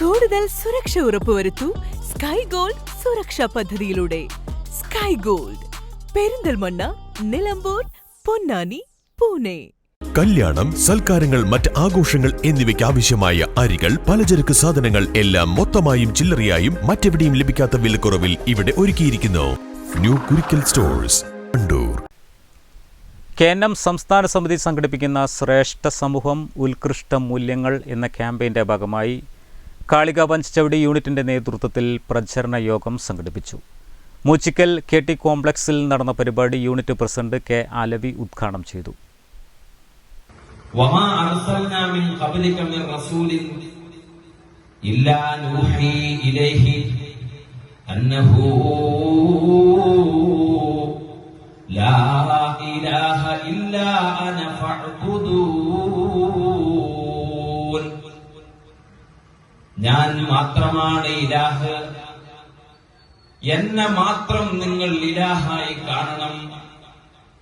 കൂടുതൽ സുരക്ഷ ഉറപ്പുവരുത്തൂ sky gold സുരക്ഷാ പദ്ധതിയിലൂടെ. Sky gold Perinthalmanna Nilambur Ponnani Pune. കല്യാണം സൽക്കാരങ്ങൾ മറ്റ് ആഘോഷങ്ങൾ എന്നിവയ്ക്ക് ആവശ്യമായ അരികൾ പലചരക്ക് സാധനങ്ങൾ എല്ലാം മൊത്തമായും ചില്ലറയായും മറ്റെവിടെയും ലഭിക്കാത്ത വിലക്കുറവിൽ ഇവിടെ ഒരുക്കിയിരിക്കുന്നു. New Kurikkal stores Kandoor K N M സംസ്ഥാന സമിതി സംഘടിപ്പിക്കുന്ന ശ്രേഷ്ഠ സമൂഹം ഉത്കൃഷ്ട മൂല്യങ്ങൾ എന്ന ക്യാമ്പയിന്റെ ഭാഗമായി കാളിക പഞ്ചവടി യൂണിറ്റിൻ്റെ നേതൃത്വത്തിൽ പ്രചരണ യോഗം സംഘടിപ്പിച്ചു മൂച്ചിക്കൽ കെ ടി കോംപ്ലക്സിൽ നടന്ന പരിപാടി യൂണിറ്റ് പ്രസിഡന്റ് കെ ആലവി ഉദ്ഘാടനം ചെയ്തു وما أرسلنا من قبلك من رسول إلا نوحي إليه أنه لا إله إلا أنا فاعبدون ഞാൻ മാത്രമാണ് ഇലാഹ്. എന്നെ മാത്രം നിങ്ങൾ ഇലാഹായി കാണണം.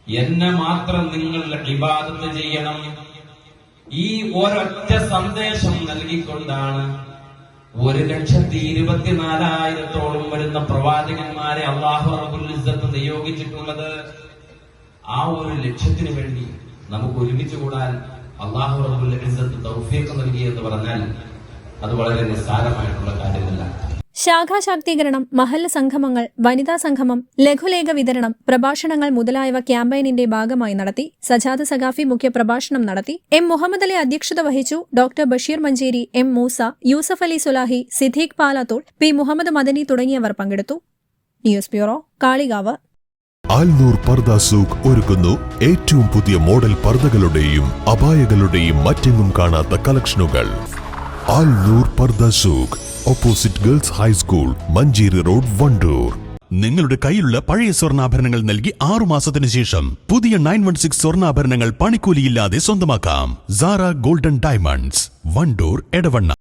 എന്നെ മാത്രം നിങ്ങൾ ഇബാദത്ത് ചെയ്യണം. ഈ ഒരൊറ്റ സന്ദേശം നൽകിക്കൊണ്ടാണ് ഒരു ലക്ഷത്തി ഇരുപത്തിനാലായിരത്തോളം വരുന്ന പ്രവാചകന്മാരെ അള്ളാഹു ഇസ്സത്ത് നിയോഗിച്ചിട്ടുള്ളത്. ആ ഒരു ലക്ഷ്യത്തിന് വേണ്ടി നമുക്ക് ഒരുമിച്ച് കൂടാൻ അള്ളാഹു തൗഫീഖ് നൽകി എന്ന് പറഞ്ഞാൽ അത് വളരെ നിസ്സാരമായിട്ടുള്ള കാര്യമല്ല. ശാഖാ ശാക്തീകരണം മഹല്ല സംഗമങ്ങൾ വനിതാ സംഗമം ലഘുലേഖ വിതരണം പ്രഭാഷണങ്ങൾ മുതലായവ ക്യാമ്പയിനിന്റെ ഭാഗമായി നടത്തി സജാദ് സഖാഫി മുഖ്യ പ്രഭാഷണം നടത്തി എം മുഹമ്മദ് അലി അധ്യക്ഷത വഹിച്ചു doctor Basheer Manjeri M Moosa Yusuf Ali Sulahi Siddique Palathol P Muhammad Madani തുടങ്ങിയവർ പങ്കെടുത്തു. News bureau Kalikavu. Alnoor പർദ Souq ഒരുക്കുന്നു ഏറ്റവും പുതിയ മോഡൽ പർദകളുടെയും അപായകളുടെയും മറ്റെങ്ങും കാണാത്ത കളക്ഷനുകൾ. Alnoor Parda Souq opposite girls high school Manjeri road Wandoor. നിങ്ങളുടെ കയ്യിലുള്ള പഴയ സ്വർണാഭരണങ്ങൾ നൽകി ആറുമാസത്തിനു ശേഷം പുതിയ നയൻ വൺ സിക്സ് സ്വർണാഭരണങ്ങൾ പണിക്കൂലിയില്ലാതെ സ്വന്തമാക്കാം. Zara golden diamonds Wandoor Edavanna.